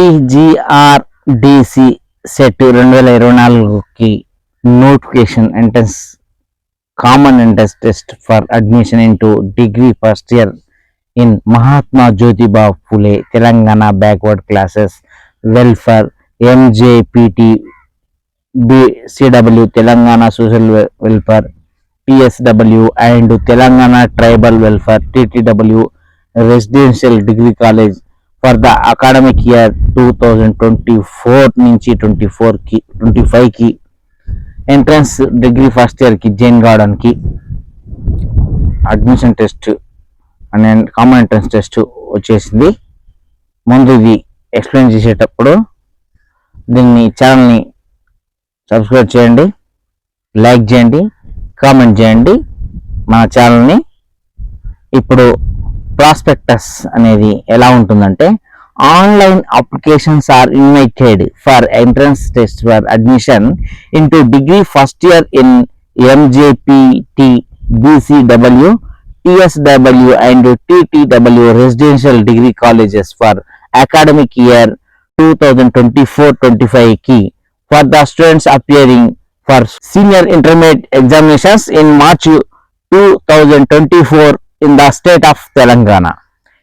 టీజీఆర్డిసి set రెండు వేల ఇరవై నాలుగుకి notification entrance common entrance test for admission in to degree first year in Mahatma Jyotiba Phule Telangana backward classes welfare MJPT CW Telangana social welfare PSW and Telangana tribal welfare TTW residential degree college for the academic year two thousand twenty four నుంచి twenty ఫోర్కి twenty ఫైవ్కి entrance degree first ఇయర్కి జైన్ గార్డెన్కి admission test and common entrance test వచ్చేసింది. ముందు ఇది explain చేసేటప్పుడు దీన్ని ఛానల్ని సబ్స్క్రైబ్ చేయండి లైక్ చేయండి కామెంట్ చేయండి మన ఛానల్ని ఇప్పుడు ప్రాస్పెక్టస్ అనేది ఎలా ఉంటుందంటే online applications are invited for entrance test for admission in to degree first year in MJPT BCW TSW and TTW residential degree colleges for academic year two thousand twenty four twenty ఫైవ్కి for the students appearing for senior intermediate examinations in March two thousand twenty four in the state of Telangana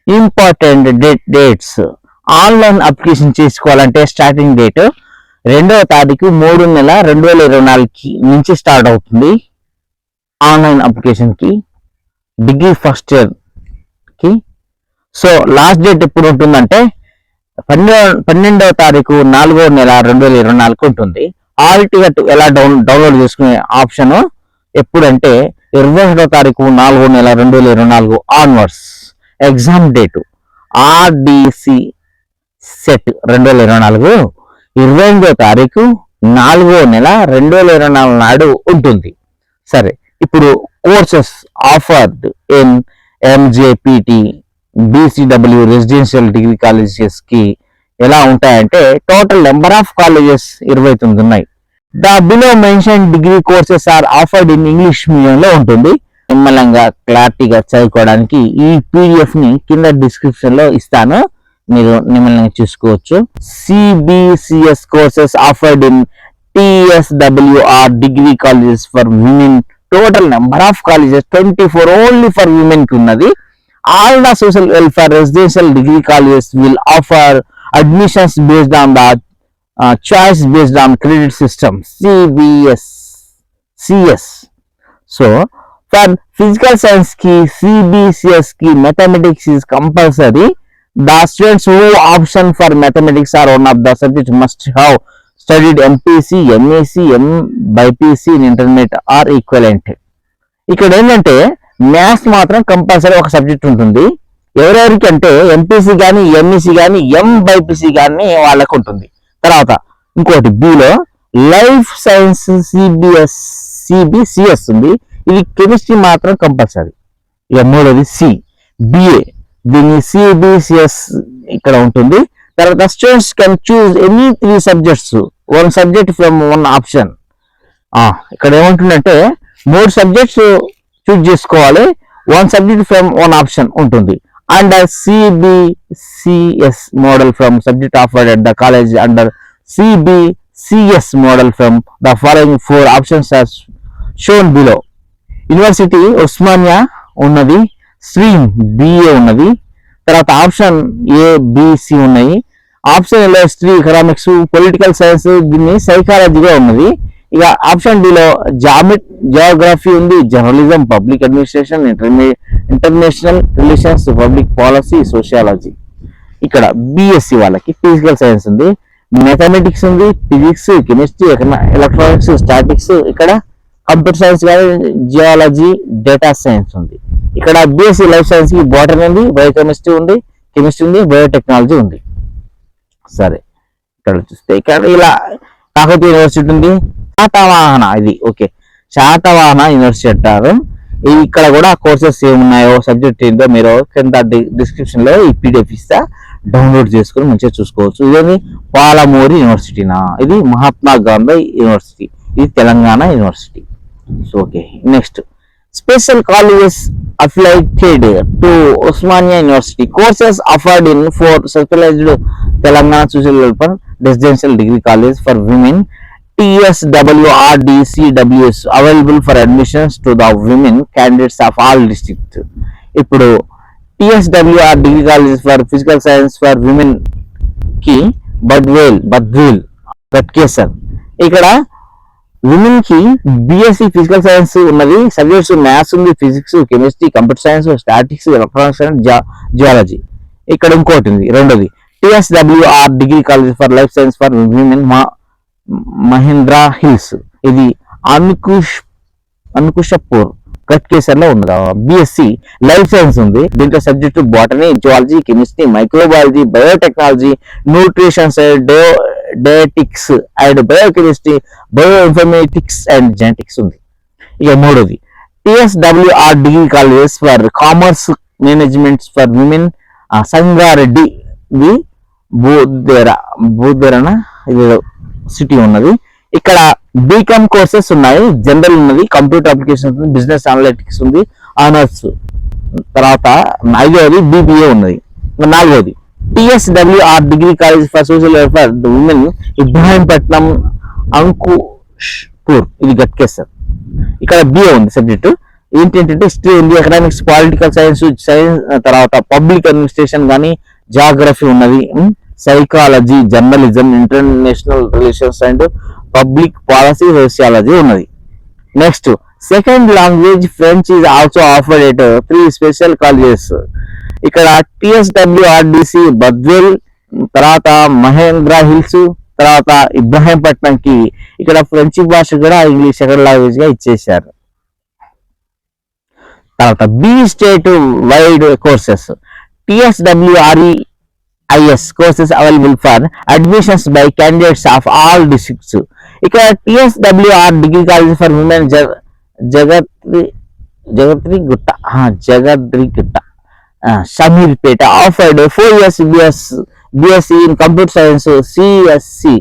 important date dates online application చేసుకోవాలంటే starting date రెండవ తారీఖు మూడు నెల రెండు వేల ఇరవై నాలుగుకి నుంచి స్టార్ట్ అవుతుంది. ఆన్లైన్ అప్లికేషన్కి డిగ్రీ ఫస్ట్ ఇయర్కి సో లాస్ట్ డేట్ ఎప్పుడు ఉంటుందంటే పన్నెండవ పన్నెండవ తారీఖు నాలుగో నెల రెండు వేల ఇరవై నాలుగు ఉంటుంది. ఆల్ టికెట్ ఎలా డౌన్ డౌన్లోడ్ చేసుకునే ఆప్షన్ ఎప్పుడంటే ఇరవై ఒకటో తారీఖు నాలుగో నెల రెండు వేల ఇరవై నాలుగు onwards exam date RDC set రెండు వేల ఇరవై నాలుగు. ఇరవై ఎనిమిదో తారీఖు నాలుగో నెల రెండు వేల ఇరవై నాలుగు నాడు ఉంటుంది. సరే ఇప్పుడు courses offered in MJPT BCW residential degree కాలేజెస్కి ఎలా ఉంటాయంటే టోటల్ నెంబర్ ఆఫ్ కాలేజెస్ ఇరవై తొమ్మిది ఉన్నాయి. The below mention degree courses are offered in English medium లో ఉంటుంది. నిమ్మలంగా క్లారిటీగా చదువుకోవడానికి ఈ పీడిఎఫ్ని కింద డిస్క్రిప్షన్లో ఇస్తాను. మీరు నిమ్మలంగా చూసుకోవచ్చు. CBCS courses offered in TSWR degree colleges for women total number of colleges twenty four only for విమెన్కి ఉన్నది. All the social welfare residential degree colleges will offer admissions based on the choice based on credit system CBS CS so for physical సైన్స్కి సిబిసిఎస్కి mathematics is compulsory the students who option for mathematics are one of the subject must have studied MPC MAC M BiPC in intermediate or equivalent ఇక్కడ ఏంటంటే maths మాత్రం compulsory ఒక subject ఉంటుంది. ఎవరెవరికి అంటే MPC కానీ MEC కానీ ఎం బైపీసీ కానీ వాళ్ళకు ఉంటుంది. తర్వాత ఇంకోటి below life science CBS CBCS ఉంది. ఇది కెమిస్ట్రీ మాత్రం కంపల్సరీ. ఇక మూడోది సి బిఏ దీన్ని సిబిసిఎస్ ఇక్కడ ఉంటుంది. తర్వాత students can choose any three subjects one subject from one option ఇక్కడ ఏముంటుందంటే మూడు సబ్జెక్ట్స్ చూస్ చేసుకోవాలి. One subject from one option ఉంటుంది. And CBCS model from subject offered at the college under CBCS model from the following four options are shown below university Osmania ఉన్నది stream BA ఉన్నది తర్వాత option A BC ఉన్నాయి. ఆప్షన్లో history economics political science దీన్ని సైకాలజీగా ఉన్నది. ఇక option డిలో జామెట్ జియోగ్రఫీ ఉంది journalism public administration international relations public policy sociology ఇక్కడ బిఎస్సి వాళ్ళకి ఫిజికల్ సైన్స్ ఉంది మెథమెటిక్స్ ఉంది ఫిజిక్స్ కెమిస్ట్రీ ఎలక్ట్రానిక్స్ స్టాటిక్స్ ఇక్కడ కంప్యూటర్ సైన్స్ కానీ జియాలజీ డేటా సైన్స్ ఉంది. ఇక్కడ బిఎస్సి లైఫ్ సైన్స్కి బాటనీ ఉంది బయోకెమిస్ట్రీ ఉంది కెమిస్ట్రీ ఉంది బయోటెక్నాలజీ ఉంది. సరే ఇక్కడ చూస్తే ఇక్కడ ఇలా కాకతీయ యూనివర్సిటీ ఉంది. శాతవాహన ఇది ఓకే శాతవాహన యూనివర్సిటీ అంటారు. ఇక్కడ కూడా కోర్సెస్ ఏమున్నాయో సబ్జెక్ట్ ఏంటో మీరు కింద డిస్క్రిప్షన్లో ఈ పీడిఎఫ్ ఇస్తా డౌన్లోడ్ చేసుకుని మంచిగా చూసుకోవచ్చు. ఇదేమి పాలమూరి యూనివర్సిటీనా? ఇది మహాత్మా గాంధీ యూనివర్సిటీ. ఇది Telangana university. So okay next special colleges affiliated to Osmania university courses offered in four specialized Telangana social development residential degree college for women TSWRDCWS available for admissions to the women candidates of all district ఇప్పుడు TSWR degree college for physical science for విమెన్కి Badvel Badvel Ghatkesar ఇక్కడ విమెన్కి BSc physical science ఉన్నది subjects maths ఉంది physics chemistry computer science statics electronics and geology ఇక్కడ ఇంకోటి ఉంది రెండోది. TSWR degree college for life science for women Mahendra hills. ఇది అనుకుష్ అనుకుషపూర్ కట్కేసర్లో ఉన్నది బిఎస్సి లైఫ్ సైన్స్ ఉంది. దీంట్లో subject botany zoology chemistry microbiology biotechnology nutrition dietetics and biochemistry bio informatics and genetics ఉంది. ఇక మూడోది TSWR degree colleges for commerce managements for women Sangareddy the బూదెర బూదెరన? ఇది సిటీ ఉన్నది. ఇక్కడ బీకామ్ కోర్సెస్ ఉన్నాయి. జనరల్ ఉన్నది కంప్యూటర్ అప్లికేషన్ ఉంది బిజినెస్ అనలిటిక్స్ ఉంది ఆనర్స్ తర్వాత ఐదవది బీబీఏ ఉన్నది. ఇంకా నాలుగవది TSWR degree college for social welfare women Ibrahimpatnam Ankushpur ఇది గట్కేసర్ ఇక్కడ బిఏ ఉంది సబ్జెక్టు ఏంటంటే హిస్టరీ ఉంది ఎకనామిక్స్ పాలిటికల్ సైన్స్ సైన్స్ తర్వాత పబ్లిక్ అడ్మినిస్ట్రేషన్ కానీ జాగ్రఫీ ఉన్నది. Psychology journalism international relations and public policy sociology ఉన్నది. Next second language French is also offered at three special colleges ఇక్కడ టిఎస్డబ్ల్యూఆర్డిసి బద్వేల్ తర్వాత మహేంద్ర హిల్స్ తర్వాత ఇబ్రాహీంపట్నంకి ఇక్కడ ఫ్రెంచ్ భాష కూడా ఇంగ్లీష్ సెకండ్ లాంగ్వేజ్గా ఇచ్చేసారు తర్వాత B state wide courses TSWRE IS courses available for admissions by candidates of all districts ఇక్కడ TSWR degree college for women Jagadgiri Jagadgiri Gutta Jagadgiri Gutta Shamirpet offered four years BS BSc in computer science CSC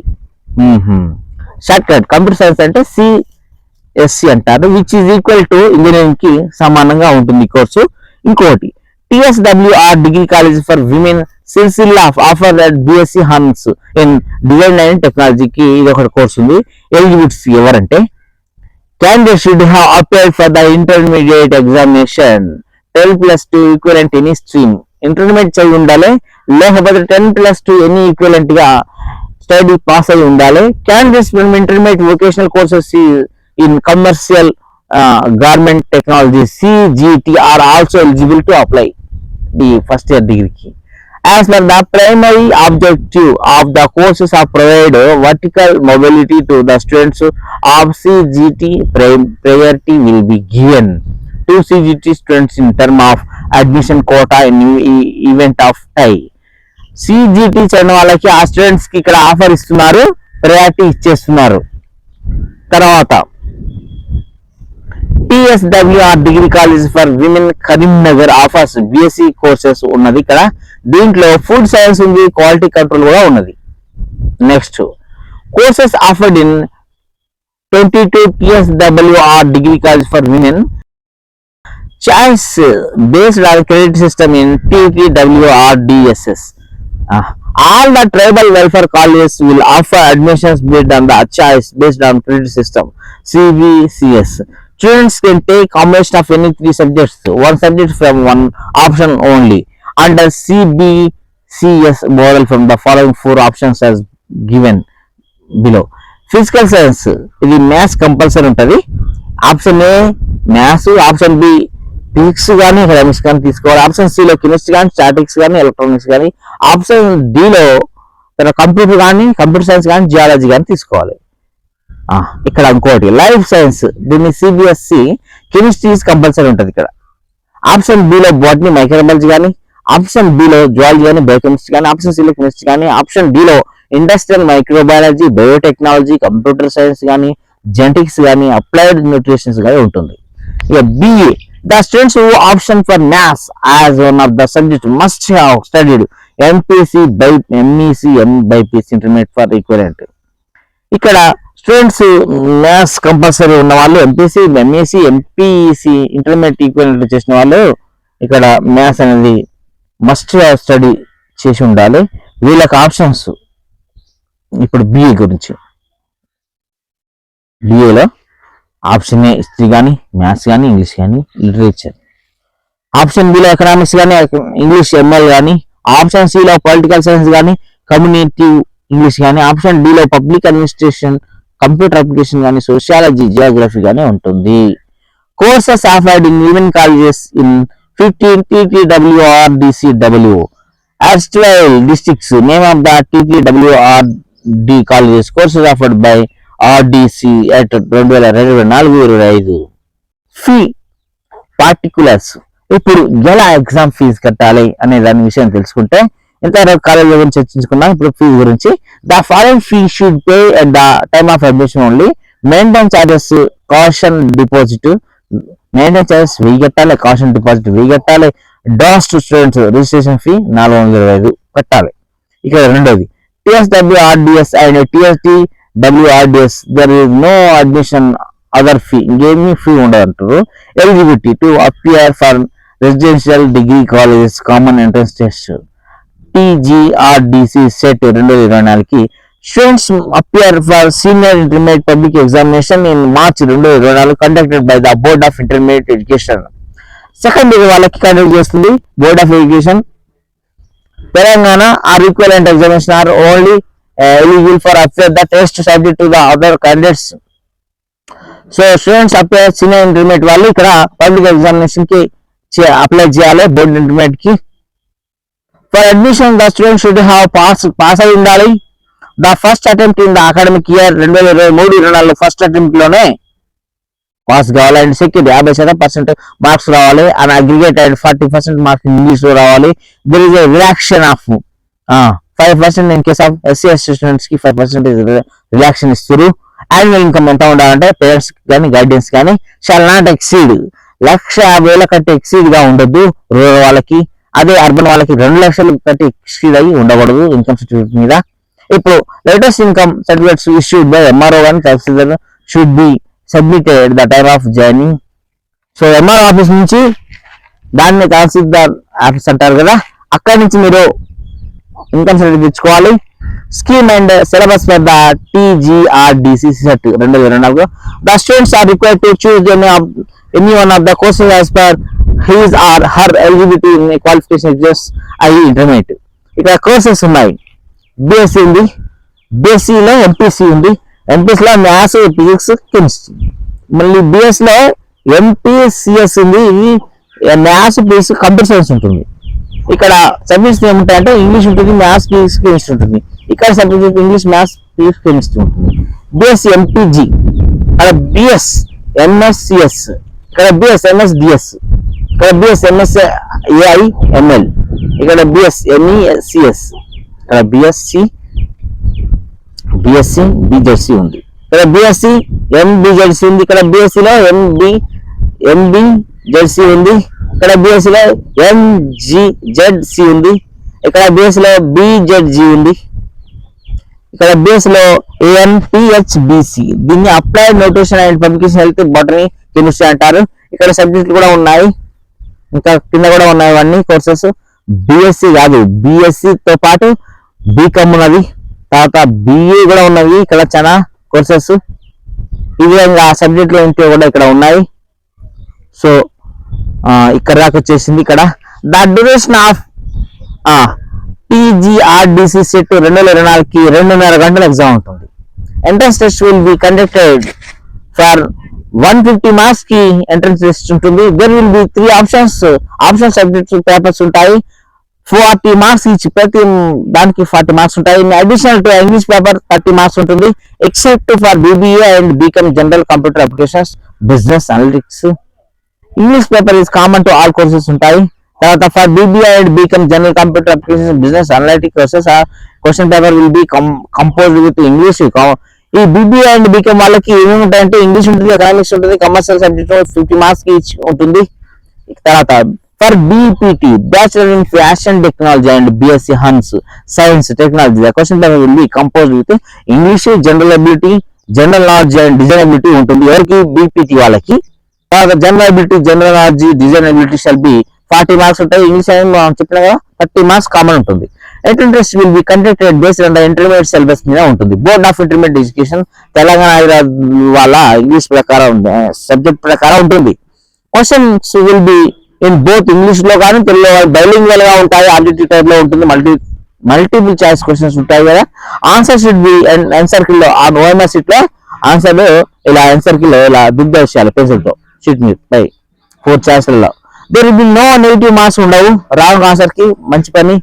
short cut computer science అంటే CSC అంటారు which is equal to ఇంజనీరింగ్కి సమానంగా ఉంటుంది course ఇంకోటి TSWR degree college for women సిల్సిల్లా offer at BSc hons in design and టెక్నాలజీకి ఇది ఒక course ఉంది. ఎలిజిబిలిటీస్ ఎవరంటే? Candidate should have applied for the intermediate examination ten plus two equivalent any stream intermediate చదివి ఉండాలి. లేకపోతే టెన్ ప్లస్ టూ ఎనీ ఈక్వలెంట్గా study pass అయి ఉండాలి. క్యాండిడేట్స్ మేము intermediate vocational courses in commercial garment technology CGT are also eligible to apply the first year డిగ్రీకి as per the primary objective of the courses are provide vertical mobility to the students of CGT prim- priority will be given to CGT students in term of admission quota in e- event of tie. CGT చదివిన వాళ్ళకి ఆ స్టూడెంట్స్కి ఇక్కడ offer ఇస్తున్నారు priority ఇచ్చేస్తున్నారు తర్వాత PSWR degree college for women Karimnagar offers BSc courses ఉన్నది ఇక్కడ. దీంట్లో ఫుడ్ సైన్స్ ఉంది క్వాలిటీ కంట్రోల్ కూడా ఉన్నది. Next courses offered in twenty two PSWR degree college for women choice based on credit system in TPWRDSS all the tribal welfare colleges will offer admissions based on the choice based on credit system CBCS Students can take combination of any three subjects, one subject from one option only. Under CBCS model from the following four options as given below. Physical science ఇది maths compulsory ఉంటుంది option A maths option B physics కానీ economics కానీ తీసుకోవాలి option సిలో chemistry కానీ statics కానీ electronics కానీ option డిలో కంప్యూటర్ కానీ కంప్యూటర్ సైన్స్ కానీ జియాలజీ కానీ తీసుకోవాలి ఆ, ఇక్కడ ఇంకోటి. లైఫ్ సైన్స్ దీన్ని సిబిఎస్సి కెమిస్ట్రీ కంపల్సరీ ఉంటుంది ఇక్కడ. ఆప్షన్ బిలో బాటనీ మైక్రోబయాలజీ కానీ ఆప్షన్ బిలో జువాలజీ కానీ బయోకెమిస్ట్రీ కానీ ఆప్షన్ సిలో కెమిస్ట్రీ కానీ option డిలో industrial microbiology biotechnology computer science కానీ జెనెటిక్స్ కానీ అప్లైడ్ న్యూట్రిషన్స్ కానీ ఉంటుంది. ఇక BA the students option for maths as one of the subject must have studied MPC by MEC M BiPC intermediate for equivalent ఇక్కడ students maths compulsory ఉన్న వాళ్ళు MPC MAC MPC intermediate equal చేసిన వాళ్ళు ఇక్కడ maths అనేది must study చేసి ఉండాలి. వీళ్ళకి ఆప్షన్స్ ఇప్పుడు బిఏ గురించి. బిఏలో ఆప్షన్ ఏ హిస్టరీ కానీ మ్యాథ్స్ కానీ ఇంగ్లీష్ కానీ లిటరేచర్ ఆప్షన్ బిలో ఎకనామిక్స్ కానీ ఇంగ్లీష్ ఎంఎల్ కానీ ఆప్షన్ సిలో పొలిటికల్ సైన్స్ కానీ కమ్యూనిటీ ఇంగ్లీష్ కానీ ఆప్షన్ డిలో పబ్లిక్ అడ్మినిస్ట్రేషన్ కంప్యూటర్ అప్లికేషన్ కానీ సోషియాలజీ జియోగ్రఫీ కానీ ఉంటుంది. Courses offered in even colleges in fifteen TTWRDCW Erstwhile districts, name of the TTWRD colleges courses offered by RDC at రెండు వేల ఇరవై నాలుగు ఇరవై ఐదు. ఫీ పార్టికులర్స్ ఇప్పుడు ఎలా ఎగ్జామ్ ఫీజు కట్టాలి అనే దాని విషయం తెలుసుకుంటే ఇంతవరకు కాలేజ్ గురించి చర్చించుకున్నాం. ఇప్పుడు ఫీ గురించి. The foreign fee should pay at the time of admission only. Maintain charges caution deposit maintain charges వెయ్యి కట్టాలి. కాషన్ డిపాజిట్ వెయ్యి కట్టాలి. Dues to students registration fee నాలుగు వందల ఇరవై ఐదు కట్టాలి. ఇక్కడ రెండోది. TSWRDS and TST WRDS there is no admission other fee ఇంకేమీ ఫీ ఉండదు అంటారు eligibility to appear for residential degree colleges common entrance test TGRDC set రెండు వేల ఇరవై నాలుగుకి. Students appear for senior intermediate public examination in March రెండు వేల ఇరవై నాలుగు conducted by the board of intermediate education second year వాళ్ళకి కండక్ట్ చేస్తుంది board of education Telangana or equivalent examination are only eligible for appear the test subject to the other candidates so students appear senior intermediate వాళ్ళు ఇక్కడ public ఎగ్జామినేషన్కి apply చేయాలి board ఇంటర్మీడియట్కి. For admission the student should have pass pass అయి ఉండాలి the first attempt in the academic year రెండు వేల ఇరవై మూడు ఇరవై నాలుగు ఫస్ట్ అటెంప్ట్లోనే పాస్ కావాలి. అండ్ సెకండ్ యాభై శాతం పర్సెంట్ మార్క్స్ రావాలి. And aggregate and forty percent marks ఇంగ్లీష్లో రావాలి. There is relaxation of five percent in case of SC ST స్టూడెంట్స్కి ఫైవ్ పర్సెంట్ రిలాక్షన్ ఇస్తారు. యాన్యువల్ ఇన్కమ్ ఎంత ఉండాలంటే పేరెంట్స్ కానీ గైడెన్స్ కానీ షాల్ నాట్ ఎక్సీడ్ లక్ష యాభై వేల కంటే ఎక్సీడ్గా ఉండొద్దు. రూరల్ వాళ్ళకి అదే అర్బన్ వాళ్ళకి రెండు లక్షలు కట్టి ఎక్సీడ్ అయ్యి ఉండకూడదు ఇన్కమ్ సర్టిఫికేట్ మీద. ఇప్పుడు latest income certificates issued by MRO కానీ tahsildar should be submitted the time of journey so MRO office నుంచి దాన్ని తహసీల్దార్ ఆఫీస్ అంటారు కదా అక్కడి నుంచి మీరు ఇన్కమ్ సర్టిఫికేట్ తెచ్చుకోవాలి. Scheme and syllabus for the TGRDC CET రెండు వేల నాలుగు. The students are required to choose any one of the courses as per his or her eligibility in qualification exams I intermediate ఇక్కడ courses ఉన్నాయి. BSc ఉంది. బిఎస్సిలో MPC ఉంది. ఎంపీసీలో maths physics chemistry మళ్ళీ బిఎస్ ఎంపీసీఎస్ ఉంది. ఇది మ్యాథ్స్ ఫిజిక్స్ కంప్యూటర్ సైన్స్ ఉంటుంది. ఇక్కడ సబ్జెక్ట్స్ ఏముంటాయంటే ఇంగ్లీష్ ఉంటుంది మ్యాథ్స్ ఫిజిక్స్ కెమిస్ట్రీ ఉంటుంది. ఇక్కడ subject English maths physics chemistry ఉంటుంది. బిఎస్ ఎంపీజీ అక్కడ బిఎస్ ఎంఎస్సిఎస్ ఇక్కడ బిఎస్ ఎంఎస్ డిఎస్ ఇక్కడ బిఎస్ ఎంఎస్ ఏఐ ఎంఎల్ ఇక్కడ బిఎస్ ఎంఈసిఎస్ ఇక్కడ బిఎస్సి బిఎస్సి బిజెడ్సి ఉంది. ఇక్కడ బిఎస్సి ఎంబిజెడ్సి ఉంది. ఇక్కడ బిఎస్సిలో ఎంబి ఎంబి జెడ్సి ఉంది. ఇక్కడ బిఎస్సి లో ఎంజిజెడ్సి ఉంది. ఇక్కడ బిఎస్సిలో బిజెడ్జి ఉంది. ఇక్కడ బిఎస్లో ఏఎన్పిహెచ్బిసి దీన్ని applied nutrition and publication health botany chemistry అంటారు. ఇక్కడ సబ్జెక్టులు కూడా ఉన్నాయి. ఇంకా కింద కూడా ఉన్నాయి కోర్సెస్. బిఎస్సి కాదు బిఎస్సి తో పాటు బీకామ్ ఉన్నది తర్వాత బిఏ కూడా ఉన్నవి ఇక్కడ చాలా కోర్సెస్. ఈ విధంగా ఆ సబ్జెక్టులు ఏంటో కూడా ఇక్కడ ఉన్నాయి. సో ఇక్కడ దాకా వచ్చేసింది ఇక్కడ. The duration of TGRDC CET రెండు వేల ఇరవై నాలుగుకి రెండున్నర గంటల ఎగ్జామ్ ఉంటుంది. Entrance test will be conducted for one fifty మార్క్స్కి ఎంట్రన్స్ టెస్ట్ ఉంటుంది. There will be three options option subjects papers ఉంటాయి. ఫార్టీ మార్క్స్ ఇచ్చి ప్రతి దానికి ఫార్టీ మార్క్స్ ఉంటాయి. Additional to English paper thirty marks ఉంటుంది. Except for BBA and BCom general computer applications business analytics English paper is common to all courses ఉంటాయి. తర్వాత for BBA and BCom general computer application business analytic courses question paper will be compose with English ఈ BB and BCom వాళ్ళకి ఏమేమి ఉంటాయంటే English ఉంటుంది economics ఉంటుంది commercial subject fifty marks each ఉంటుంది. తర్వాత for BPT bachelor in fashion technology and BSc hons science technology question paper ఉంది compose with English general ability general knowledge and design ability ఉంటుంది. ఎవరికి? బీపీటీ వాళ్ళకి. తర్వాత general ability general knowledge design ability shall be forty marks ఉంటాయి. English అని మనం చెప్పిన కదా థర్టీ మార్క్స్ కామన్ ఉంటుంది. Eight test will be conducted based on the intermediate syllabus మీద ఉంటుంది. Board of intermediate education Telangana Hyderabad వాళ్ళ ఇంగ్లీష్ ప్రకారం సబ్జెక్ట్ ప్రకారం ఉంటుంది. Questions will be in both ఇంగ్లీష్లో కానీ తెలుగులో బైలింగ్వల్గా ఉంటాయి ఆల్రెడీ టైప్లో ఉంటుంది మల్టీ మల్టిపుల్ చాయిస్ క్వశ్చన్స్ ఉంటాయి కదా. ఆన్సర్ షుడ్ బి ఆన్సర్ కిల్లో ఆ ఓఎంఆర్ షీట్లో ఆన్సర్ ఇలా ఆన్సర్ కిల్ ఇలా దిద్ద విషయాలు పెన్సిల్తో షీట్ మీద పై four చాయిస్లో there be no negative marks ఉండవు. రాంగ్ ఆన్సర్కి మంచి పని.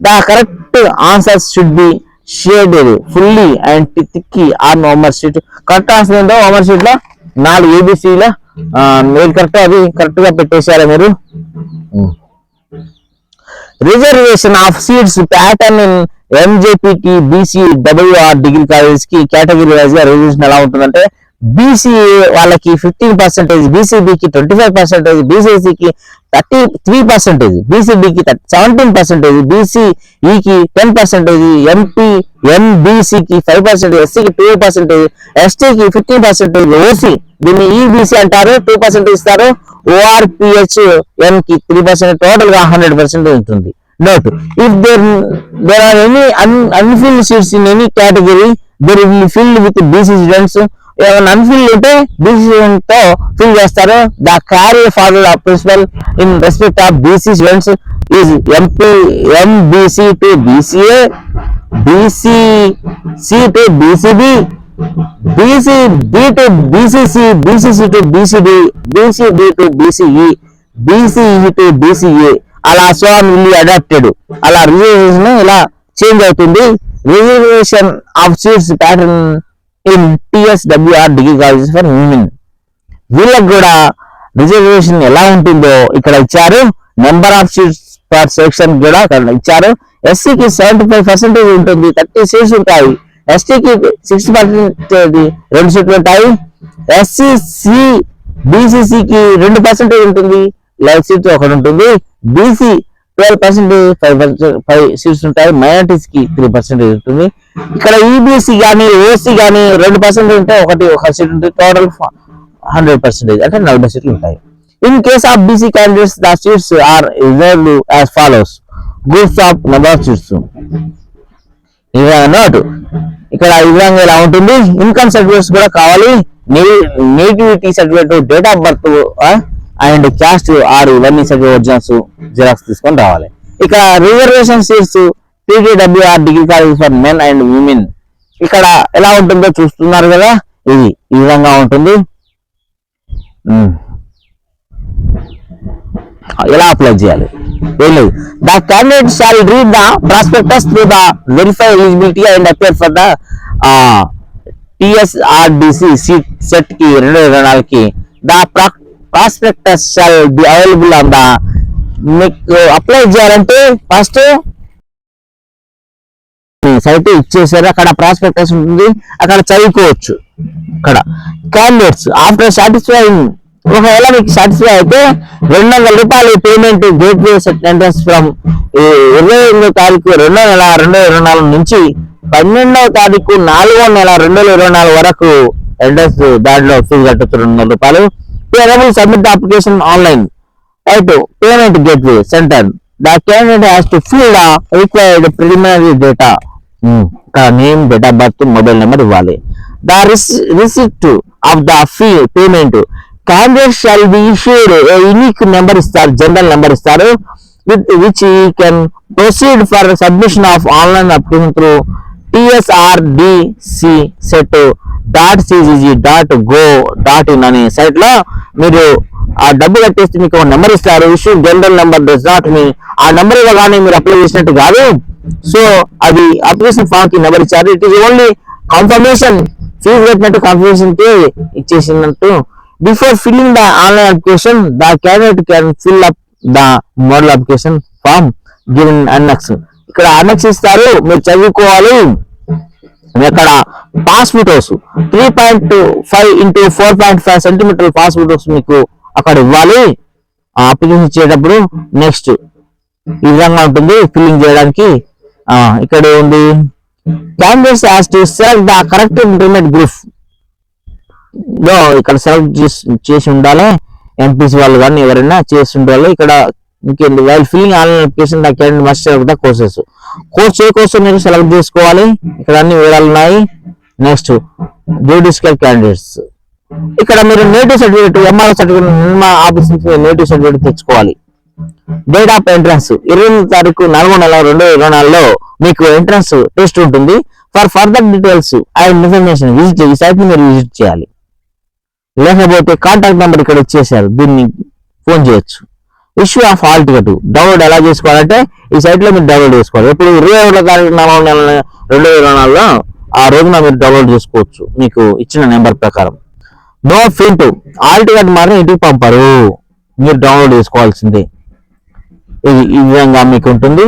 The correct answers should be shaded fully and thick or homework sheet correct answer ఏంటో హోంవర్క్ షీట్లో నాలుగు ఏబిసిల మీరు కరెక్ట్ అది కరెక్ట్గా పెట్టేశారా మీరు. Reservation of seats pattern in ఎంజేపీకి BC WR degree కాలేజ్కి కేటగిరీ వైజ్గా రిజర్వేషన్ ఎలా ఉంటుందంటే బీసీ వాళ్ళకి ఫిఫ్టీన్ పర్సెంటేజ్ బీసీబీకి ట్వంటీ ఫైవ్ పర్సెంటేజ్ బీసీసీకి థర్టీ త్రీ పర్సెంటేజ్ బీసీబీకి సెవెంటీన్ పర్సెంటేజ్ బీసీఈకి టెన్ పర్సెంటేజ్ ఎంపీ ఎంబీసీకి ఫైవ్ పర్సెంటేజ్ ఎస్సీకి టూ పర్సెంటేజ్ ఎస్టీకి ఫిఫ్టీన్ పర్సెంటేజ్ ఓసీ దీన్ని ఈబీసీ అంటారు టూ పర్సెంటేజ్ ఇస్తారు ఓఆర్పిహెచ్ ఎన్కి త్రీ పర్సెంట్ టోటల్గా హండ్రెడ్ పర్సెంట్ ఉంటుంది. Note if there there are any unfilled seats in any category there will filled with BC students ఏమైనా unfill ఉంటే BC తో ఫిల్ చేస్తారు the carry forward of principle in respect of BC students is MP MBC to BCA BCC to BCB BC B to BCC BCC to BCB BCB to BCE BCE to BCA అలా so will adapted అలా reservation ఇలా change అవుతుంది reservation of seats pattern in TSWR degree colleges for women వీళ్ళకి కూడా reservation ఎలా ఉంటుందో ఇక్కడ ఇచ్చారు. Number of seats per section కూడా అక్కడ ఇచ్చారు. ఎస్సీకి సెవెంటీ ఫైవ్ పర్సెంటేజ్ ఉంటుంది. థర్టీ సీట్స్ ఉంటాయి. ఎస్టీకి సిక్స్ పర్సెంటేజ్ రెండు సీట్లు ఉంటాయి. ఎస్సీసీ బీసీసీకి రెండు పర్సెంటేజ్ ఉంటుంది. లైఫ్ సీట్ ఒకటి ఉంటుంది. BC twelve percentage five five seats ఉంటాయి. మైనార్టీస్కి త్రీ పర్సెంటేజ్ ఉంటుంది. ఇక్కడ ఈబీసీ కానీ ఓసీ కానీ రెండు పర్సెంట్ ఉంటే ఒకటి ఒక సీట్ ఉంటుంది టోటల్ హండ్రెడ్ పర్సెంటేజ్ అంటే నలభై సీట్లు ఉంటాయి. In case of BC candidates the seats are reserved as follows groups of number of seats note ఇక్కడ ఈ విధంగా ఇలా ఉంటుంది. ఇన్కమ్ సర్టిఫికేట్స్ కూడా కావాలి. Nativity certificate date of birth and caste ఆరు ఇవన్నీ సర్టిఫికేట్ ఒరిజినల్స్ జిరాక్స్ తీసుకొని రావాలి. ఇక reservation seats PKWR degree college for men and women ఇక్కడ ఎలా ఉంటుందో చూస్తున్నారు కదా? ఇది ఈ విధంగా ఉంటుంది. ఎలా అప్లై చేయాలి? ఏం లేదు. The candidate shall read the prospectus through the verify eligibility and appear for the TSRDC seat సెట్కి రెండు ఇరవై నాలుగుకి. The prospectus shall be available on the మీకు అప్లై చేయాలంటే ఫస్ట్ సైట్ ఇచ్చేసారు. అక్కడ ప్రాస్పెక్టస్ ఉంటుంది. అక్కడ చదువుకోవచ్చు. అక్కడ. క్యాండిడేట్స్ ఆఫ్టర్ సాటిస్ఫైయింగ్ ఒకవేళ మీకు సాటిస్ఫై అయితే రెండు వందల రూపాయలు payment gateway entrance from ఇరవై ఎనిమిదో తారీఖు రెండో నెల రెండు వేల ఇరవై నాలుగు నుంచి పన్నెండవ తారీఖు నాలుగో నెల రెండు వేల ఇరవై నాలుగు వరకు ఎంట్రన్స్ దాంట్లో ఫీజు కట్టచ్చు రెండు వందల రూపాయలు. Submit application online right payment gateway centre the candidate has to fill the required preliminary data name date of birth mobile number ఇవ్వాలి the receipt of the fee payment candidate shall be issued unique number ఇస్తారు general number ఇస్తారు with which he can proceed for submission of online application through TSRDC CET dot CGG dot gov dot in అనే సైట్లో మీరు ఆ డబ్బు కట్టేస్తే మీకు number ఇస్తారు issue general number does not మీ ఆ నెంబర్ ఇవ్వగానే మీరు అప్లై చేసినట్టు కాదు. సో అది అప్లికేషన్ ఫామ్కి నెంబర్ ఇచ్చారు. It is only confirmation fee కట్టినట్టు కన్ఫర్మేషన్కి ఇచ్చేసినట్టు. Before filling the online application the candidate can fill up the model application form given annexe ఇక్కడ అన్నక్స్ ఇస్తారు మీరు చదువుకోవాలి. ఇక్కడ pass photos three point five into four point five centimetre pass photos మీకు అక్కడ ఇవ్వాలి. అప్లికేషన్ ఇచ్చేటప్పుడు నెక్స్ట్ ఈ విధంగా ఉంటుంది ఫిల్లింగ్ చేయడానికి. ఇక్కడ ఉంది. Candidates as to select the correct intermediate గ్రూప్లో ఇక్కడ సెలెక్ట్ చేసి చేసి ఉండాలి. ఎంపీసీ వాళ్ళు కానీ ఎవరైనా చేసి ఉండాలి. ఇక్కడ ఇంకేంటి? While filling online application academy must select courses course ఏ కోర్స్ మీరు సెలెక్ట్ చేసుకోవాలి. ఇక్కడ అన్ని వివరాలు ఉన్నాయి. నెక్స్ట్ జ్యుడిషియల్ క్యాండిడేట్స్ ఇక్కడ మీరు native certificate MR certificate office నుంచి నేటివ్ సర్టిఫికేట్ తెచ్చుకోవాలి. డేట్ ఆఫ్ ఎంట్రన్స్ ఇరవై తారీఖు నాలుగో నెల రెండు వేల ఇరవై నాలుగులో మీకు ఎంట్రన్స్ టెస్ట్ ఉంటుంది. For further details and information visit ఈ సైట్ని మీరు విజిట్ చేయాలి. లేకపోతే కాంటాక్ట్ నెంబర్ ఇక్కడ ఇచ్చేసారు దీన్ని ఫోన్ చేయొచ్చు. Issue of hall ticket download ఎలా చేసుకోవాలంటే ఈ సైట్లో మీరు డౌన్లోడ్ చేసుకోవాలి. ఇప్పుడు ఇరవై ఒకటో తారీఖు నాలుగు నెల రెండు వేల ఇరవై నాలుగులో ఆ రోజున మీరు డౌన్లోడ్ చేసుకోవచ్చు. మీకు ఇచ్చిన నెంబర్ ప్రకారం. నో ఫింట్ ఆల్ టికెట్ మాత్రం ఇంటికి పంపరు. మీరు డౌన్లోడ్ చేసుకోవాల్సిందే. ఇది ఈ విధంగా మీకు ఉంటుంది